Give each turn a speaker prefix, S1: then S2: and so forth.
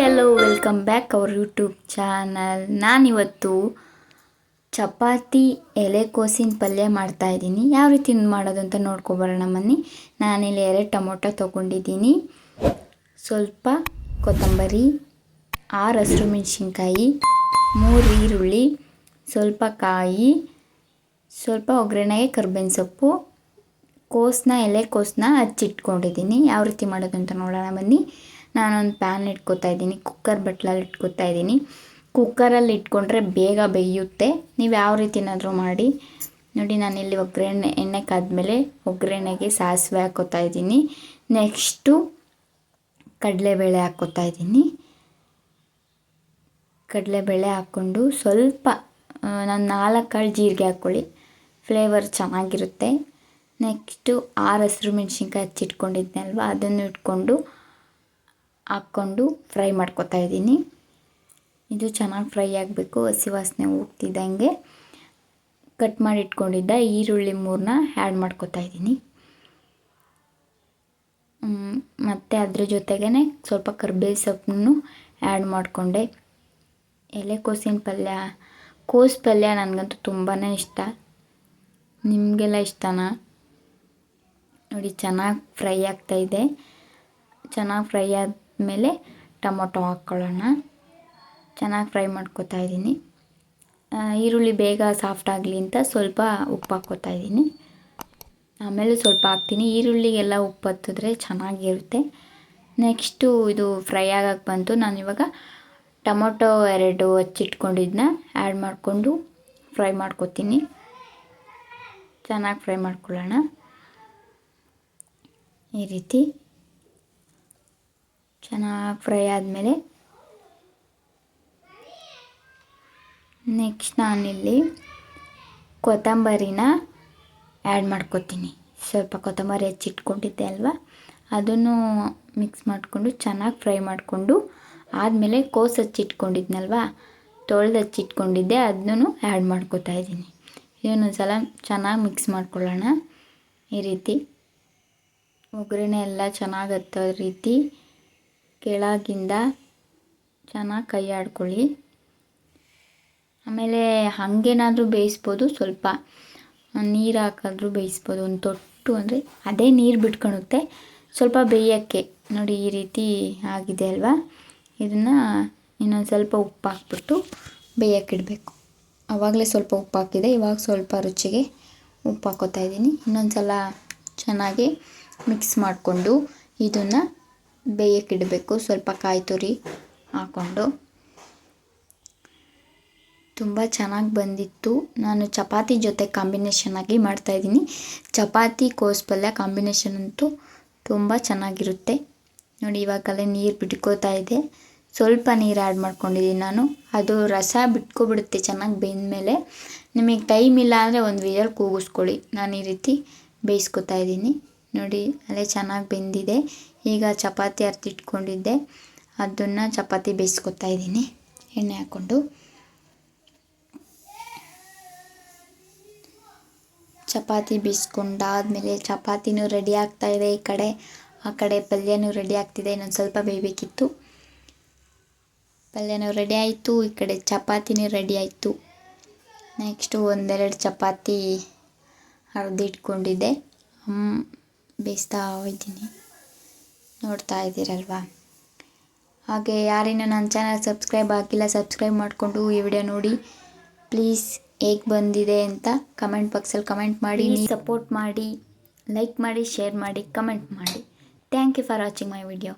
S1: Welcome back our YouTube channel ನಾನಿವತ್ತು ಚಪಾತಿ ಎಲೆಕೋಸಿನ ಪಲ್ಯ ಮಾಡ್ತಾ ಇದ್ದೀನಿ. ಯಾವ ರೀತಿ ಮಾಡೋದು ಅಂತ ನೋಡ್ಕೊಬರೋಣ ಬನ್ನಿ. ನಾನಿಲ್ಲಿ ಎರಡು ಟೊಮೊಟೊ ತೊಗೊಂಡಿದ್ದೀನಿ. ಸ್ವಲ್ಪ ಕೊತ್ತಂಬರಿ, ಆರು ಹಸಿರು ಮೆಣಸಿನ್ಕಾಯಿ, ಮೂರು ಈರುಳ್ಳಿ, ಸ್ವಲ್ಪ ಕಾಯಿ, ಸ್ವಲ್ಪ ಒಗ್ಗರಣೆಗೆ ಕರ್ಬೇವಿನ ಸೊಪ್ಪು ಕೋಸನ್ನ ಎಲೆಕೋಸನ್ನ ಹಚ್ಚಿಟ್ಕೊಂಡಿದ್ದೀನಿ. ಯಾವ ರೀತಿ ಮಾಡೋದು ಅಂತ ನೋಡೋಣ ಬನ್ನಿ. ನಾನೊಂದು ಪ್ಯಾನ್ ಇಟ್ಕೊತಾ ಇದ್ದೀನಿ ಕುಕ್ಕರ್ ಬಟ್ಲಲ್ಲಿ ಇಟ್ಕೊತಾ ಇದ್ದೀನಿ. ಕುಕ್ಕರಲ್ಲಿ ಇಟ್ಕೊಂಡ್ರೆ ಬೇಗ ಬೇಯುತ್ತೆ. ನೀವು ಯಾವ ರೀತಿನಾದರೂ ಮಾಡಿ. ನೋಡಿ, ನಾನಿಲ್ಲಿ ಒಗ್ಗರಣೆ, ಎಣ್ಣೆ ಕಾದ್ಮೇಲೆ ಒಗ್ಗರಣೆಗೆ ಸಾಸಿವೆ ಹಾಕೋತಾ ಇದ್ದೀನಿ. ನೆಕ್ಸ್ಟು ಕಡಲೆಬೇಳೆ ಹಾಕ್ಕೋತಾ ಇದ್ದೀನಿ. ಕಡಲೆಬೇಳೆ ಹಾಕ್ಕೊಂಡು ಸ್ವಲ್ಪ ನಾನು ನಾಲ್ಕು ಕಾಳು ಜೀರಿಗೆ ಹಾಕ್ಕೊಳ್ಳಿ. ಫ್ಲೇವರ್ ಚೆನ್ನಾಗಿರುತ್ತೆ. ನೆಕ್ಸ್ಟು ಆರು ಹಸಿರು ಮೆಣಸಿನ್ಕಾಯಿ ಹಚ್ಚಿಟ್ಕೊಂಡಿದ್ದೆ ಅಲ್ವಾ ಅದನ್ನು ಇಟ್ಕೊಂಡು ಹಾಕ್ಕೊಂಡು ಫ್ರೈ ಮಾಡ್ಕೊತಾ ಇದ್ದೀನಿ. ಇದು ಚೆನ್ನಾಗಿ ಫ್ರೈ ಆಗಬೇಕು. ಹಸಿ ವಾಸನೆ ಹೋಗ್ತಿದ್ದಂಗೆ ಕಟ್ ಮಾಡಿ ಇಟ್ಕೊಂಡಿದ್ದ ಈರುಳ್ಳಿ ಮೂರನ್ನ ಆ್ಯಡ್ ಮಾಡ್ಕೊತಾ ಇದ್ದೀನಿ. ಮತ್ತು ಅದ್ರ ಜೊತೆಗೇ ಸ್ವಲ್ಪ ಕರ್ಬೇವು ಸೊಪ್ಪನ್ನು ಆ್ಯಡ್ ಮಾಡಿಕೊಂಡೆ. ಎಲೆಕೋಸಿನ ಪಲ್ಯ, ಕೋಸು ಪಲ್ಯ ನನಗಂತೂ ತುಂಬಾ ಇಷ್ಟ. ನಿಮಗೆಲ್ಲ ಇಷ್ಟನಾ? ನೋಡಿ, ಚೆನ್ನಾಗಿ ಫ್ರೈ ಆಗ್ತಾಯಿದೆ ಚೆನ್ನಾಗಿ ಫ್ರೈ ಆದಮೇಲೆ ಟೊಮೊಟೊ ಹಾಕ್ಕೊಳ್ಳೋಣ. ಚೆನ್ನಾಗಿ ಫ್ರೈ ಮಾಡ್ಕೊತಾ ಇದ್ದೀನಿ. ಈರುಳ್ಳಿ ಬೇಗ ಸಾಫ್ಟ್ ಆಗಲಿ ಅಂತ ಸ್ವಲ್ಪ ಉಪ್ಪು ಹಾಕ್ಕೋತಾ ಇದ್ದೀನಿ. ಆಮೇಲೆ ಸ್ವಲ್ಪ ಹಾಕ್ತೀನಿ. ಈರುಳ್ಳಿಗೆಲ್ಲ ಉಪ್ಪು ಹತ್ತಿದ್ರೆ ಚೆನ್ನಾಗಿರುತ್ತೆ. ನೆಕ್ಸ್ಟು ಇದು ಫ್ರೈ ಆಗಕ್ಕೆ ಬಂತು. ನಾನಿವಾಗ ಟೊಮೊಟೊ ಎರಡು ಹಚ್ಚಿಟ್ಕೊಂಡಿದ್ದನ್ನ ಆ್ಯಡ್ ಮಾಡಿಕೊಂಡು ಫ್ರೈ ಮಾಡ್ಕೊತೀನಿ. ಚೆನ್ನಾಗಿ ಫ್ರೈ ಮಾಡ್ಕೊಳ್ಳೋಣ. ಈ ರೀತಿ. ಚೆನ್ನಾಗಿ ಫ್ರೈ ಆದಮೇಲೆ ನೆಕ್ಸ್ಟ್ ನಾನಿಲ್ಲಿ ಕೊತ್ತಂಬರಿನ ಆ್ಯಡ್ ಮಾಡ್ಕೊತೀನಿ. ಸ್ವಲ್ಪ ಕೊತ್ತಂಬರಿ ಹೆಚ್ಚಿಟ್ಕೊಂಡಿದ್ದೆ ಅಲ್ವಾ? ಅದನ್ನು ಮಿಕ್ಸ್ ಮಾಡಿಕೊಂಡು ಚೆನ್ನಾಗಿ ಫ್ರೈ ಮಾಡಿಕೊಂಡು ಆದಮೇಲೆ ಕೋಸು ಹಚ್ಚಿಟ್ಕೊಂಡಿದ್ನಲ್ವ? ತೊಳೆದು ಹಚ್ಚಿಟ್ಕೊಂಡಿದ್ದೆ, ಅದನ್ನು ಆ್ಯಡ್ ಮಾಡ್ಕೋತಾ ಇದ್ದೀನಿ. ಇದನ್ನು ಸಲ ಚೆನ್ನಾಗಿ ಮಿಕ್ಸ್ ಮಾಡ್ಕೊಳ್ಳೋಣ. ಈ ರೀತಿ. ಒಗ್ಗರಣೆ ಎಲ್ಲ ಚೆನ್ನಾಗಿ ಹತ್ತೋ ರೀತಿ ಕೆಳಗಿಂದ ಚೆನ್ನಾಗಿ ಕೈ ಆಡ್ಕೊಳ್ಳಿ ಆಮೇಲೆ ಹಾಗೇನಾದರೂ ಬೇಯಿಸ್ಬೋದು, ಸ್ವಲ್ಪ ನೀರು ಹಾಕಾದ್ರೂ ಬೇಯಿಸ್ಬೋದು, ಒಂದು ತೊಟ್ಟು ಅಂದರೆ ಅದೇ ನೀರು ಬಿಟ್ಕೊಳುತ್ತೆ ಸ್ವಲ್ಪ ಬೇಯೋಕ್ಕೆ, ನೋಡಿ ಈ ರೀತಿ ಆಗಿದೆ ಅಲ್ವಾ? ಇದನ್ನು ಇನ್ನೊಂದು ಸ್ವಲ್ಪ ಉಪ್ಪು ಹಾಕ್ಬಿಟ್ಟು ಬೇಯೋಕ್ಕಿಡಬೇಕು ಆವಾಗಲೇ ಸ್ವಲ್ಪ ಉಪ್ಪು ಹಾಕಿದೆ, ಇವಾಗ ಸ್ವಲ್ಪ ರುಚಿಗೆ ಉಪ್ಪು ಹಾಕೋತಾ ಇದ್ದೀನಿ. ಇನ್ನೊಂದು ಸಲ ಚೆನ್ನಾಗಿ ಮಿಕ್ಸ್ ಮಾಡಿಕೊಂಡು ಇದನ್ನು ಬೇಯಕ್ಕಿಡಬೇಕು ಸ್ವಲ್ಪ ಕಾಯಿ ತುರಿ ಹಾಕ್ಕೊಂಡು ತುಂಬ ಚೆನ್ನಾಗಿ ಬಂದಿತ್ತು. ನಾನು ಚಪಾತಿ ಜೊತೆ ಕಾಂಬಿನೇಷನ್ ಆಗಿ ಮಾಡ್ತಾಯಿದ್ದೀನಿ ಚಪಾತಿ, ಕೋಸು ಪಲ್ಯ ಕಾಂಬಿನೇಷನ್ ಅಂತೂ ತುಂಬ ಚೆನ್ನಾಗಿರುತ್ತೆ. ನೋಡಿ, ಇವಾಗಲೇ ನೀರು ಬಿಟ್ಕೋತಾ ಇದೆ. ಸ್ವಲ್ಪ ನೀರು ಆ್ಯಡ್ ಮಾಡ್ಕೊಂಡಿದ್ದೀನಿ ನಾನು. ಅದು ರಸ ಬಿಟ್ಕೊಬಿಡುತ್ತೆ ಚೆನ್ನಾಗಿ ಬೆಂದಮೇಲೆ. ನಿಮಗೆ ಟೈಮ್ ಇಲ್ಲ ಅಂದರೆ ಒಂದು ವಿಜಲ್ ಕೂಗಿಸ್ಕೊಳ್ಳಿ. ನಾನು ಈ ರೀತಿ ಬೇಯಿಸ್ಕೊತಾ ಇದ್ದೀನಿ. ನೋಡಿ, ಅಲ್ಲೇ ಚೆನ್ನಾಗಿ ಬೆಂದಿದೆ. ಈಗ ಚಪಾತಿ ಅರ್ತಿಟ್ಕೊಂಡಿದ್ದೆ ಅದನ್ನು ಚಪಾತಿ ಬೇಯಿಸ್ಕೊತಾ ಇದ್ದೀನಿ. ಎಣ್ಣೆ ಹಾಕ್ಕೊಂಡು. ಚಪಾತಿ ಬೇಯಿಸ್ಕೊಂಡಾದ್ಮೇಲೆ ಚಪಾತಿನೂ ರೆಡಿ ಆಗ್ತಾ ಇದೆ ಈ ಕಡೆ. ಆ ಕಡೆ ಪಲ್ಯನೂ ರೆಡಿ ಆಗ್ತಿದೆ. ಇನ್ನೊಂದು ಸ್ವಲ್ಪ ಬೇಯಬೇಕಿತ್ತು. ಪಲ್ಯನೂ ರೆಡಿ ಆಯಿತು. ಈ ಕಡೆ ಚಪಾತಿನೂ ರೆಡಿ ಆಯಿತು. ನೆಕ್ಸ್ಟು ಒಂದೆರಡು ಚಪಾತಿ ಅರ್ದಿಟ್ಕೊಂಡಿದ್ದೆ. ಬೇಯಿಸ್ತಾ ಇದ್ದೀನಿ ನೋಡ್ತಾ ಇದ್ದೀರಲ್ವಾ? ಹಾಗೆ ಯಾರಿನ ನನ್ನ ಚಾನಲ್ ಸಬ್ಸ್ಕ್ರೈಬ್ ಆಗಿಲ್ಲ ಸಬ್ಸ್ಕ್ರೈಬ್ ಮಾಡಿಕೊಂಡು ಈ ವಿಡಿಯೋ ನೋಡಿ. ಪ್ಲೀಸ್ ಹೇಗೆ ಬಂದಿದೆ ಅಂತ ಕಮೆಂಟ್ ಬಾಕ್ಸಲ್ಲಿ ಕಮೆಂಟ್ ಮಾಡಿ. ಸಪೋರ್ಟ್ ಮಾಡಿ ಲೈಕ್ ಮಾಡಿ ಶೇರ್ ಮಾಡಿ ಕಮೆಂಟ್ ಮಾಡಿ. Thank you for watching my video